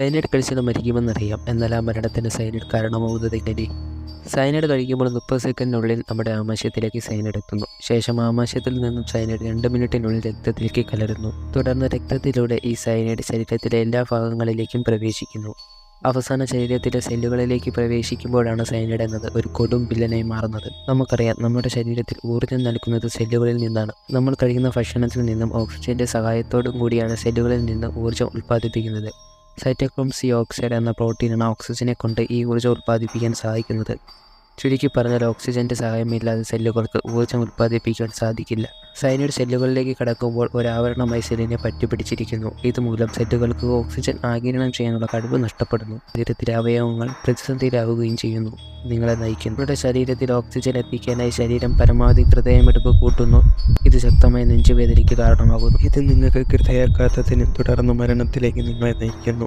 Cyanide കഴിച്ചത് മരിക്കുമെന്നറിയാം. എന്നാൽ ആ മരണത്തിന് സൈനൈഡ് കാരണമാവുന്നത് എങ്ങനെ സൈനൈഡ് കഴിക്കുമ്പോൾ മുപ്പത് സെക്കൻഡിനുള്ളിൽ നമ്മുടെ ആമാശയത്തിലേക്ക് സൈനൈഡ് എത്തുന്നു. ശേഷം ആമാശയത്തിൽ നിന്നും സൈനൈഡ് രണ്ട് മിനിറ്റിനുള്ളിൽ രക്തത്തിലേക്ക് കലരുന്നു. തുടർന്ന് രക്തത്തിലൂടെ ഈ സൈനൈഡ് ശരീരത്തിലെ എല്ലാ ഭാഗങ്ങളിലേക്കും പ്രവേശിക്കുന്നു. അവസാന ശരീരത്തിലെ സെല്ലുകളിലേക്ക് പ്രവേശിക്കുമ്പോഴാണ് സൈനൈഡ് എന്നത് ഒരു കൊടും വില്ലനായി മാറുന്നത്. നമുക്കറിയാം നമ്മുടെ ശരീരത്തിൽ ഊർജം നൽകുന്നത് സെല്ലുകളിൽ നിന്നാണ്. നമ്മൾ കഴിക്കുന്ന ഭക്ഷണത്തിൽ നിന്നും ഓക്സിജന്റെ സഹായത്തോടും കൂടിയാണ് സെല്ലുകളിൽ നിന്ന് ഊർജം ഉൽപ്പാദിപ്പിക്കുന്നത്. സൈറ്റോക്രോം സി ഓക്സൈഡ് എന്ന പ്രോട്ടീനാണ് ഓക്സിജനെ കൊണ്ട് ഈ ഊർജം ഉൽപ്പാദിപ്പിക്കാൻ സഹായിക്കുന്നത്. ചുരുക്കി പറഞ്ഞാൽ ഓക്സിജന്റെ സഹായമില്ലാതെ സെല്ലുകൾക്ക് ഊർജം ഉൽപ്പാദിപ്പിക്കാൻ സാധിക്കില്ല. സൈനൈഡ് സെല്ലുകളിലേക്ക് കടക്കുമ്പോൾ ഒരാവരണമായി സെല്ലിനെ പറ്റിപ്പിടിച്ചിരിക്കുന്നു. ഇതുമൂലം സെല്ലുകൾക്ക് ഓക്സിജൻ ആഗിരണം ചെയ്യാനുള്ള കഴിവ് നഷ്ടപ്പെടുന്നു. ശരീരത്തിലെ അവയവങ്ങൾ പ്രതിസന്ധിയിലാവുകയും ചെയ്യുന്നു. നിങ്ങളെ നയിക്കുന്നു. നമ്മുടെ ശരീരത്തിൽ ഓക്സിജൻ എത്തിക്കാനായി ശരീരം പരമാവധി ഹൃദയമെടുപ്പ് കൂട്ടുന്നു. ഇത് ശക്തമായ നെഞ്ചുവേദനയ്ക്ക് കാരണമാകുന്നു. ഇത് നിങ്ങൾക്ക് ഹൃദയാഘാതത്തിന് തുടർന്ന് മരണത്തിലേക്ക് നിങ്ങളെ നയിക്കുന്നു.